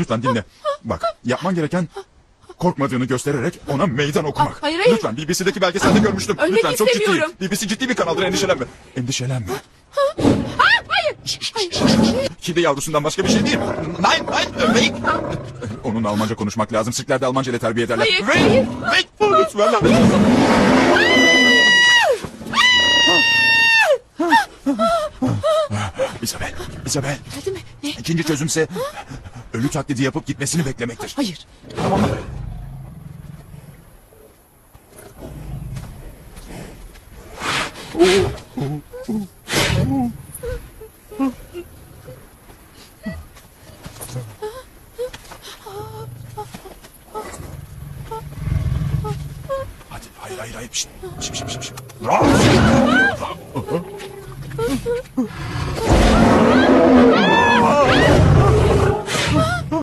Lütfen dinle. Bak yapman gereken korkmadığını göstererek ona meydan okumak. Ah, hayır, hayır. Lütfen BBC'deki belgeselde görmüştüm. Ölmek Lütfen çok ciddiyim. istemiyorum. BBC ciddi bir kanaldır endişelenme. Endişelenme. Hayır. Hayır. Kedi yavrusundan başka bir şey değil. Nein, nein, wait. Onun Almanca konuşmak lazım. Sirklerde Almanca ile terbiye ederler. Hayır, Wait, hayır. wait. Lütfen. Isabel, Isabel. Geldi mi? Ne? İkinci çözümse ölü taklidi yapıp gitmesini beklemektir. Hayır. Tamam mı? Hadi hayır hayır hayır. Şişt, şişt, şişt, şişt. Rahat.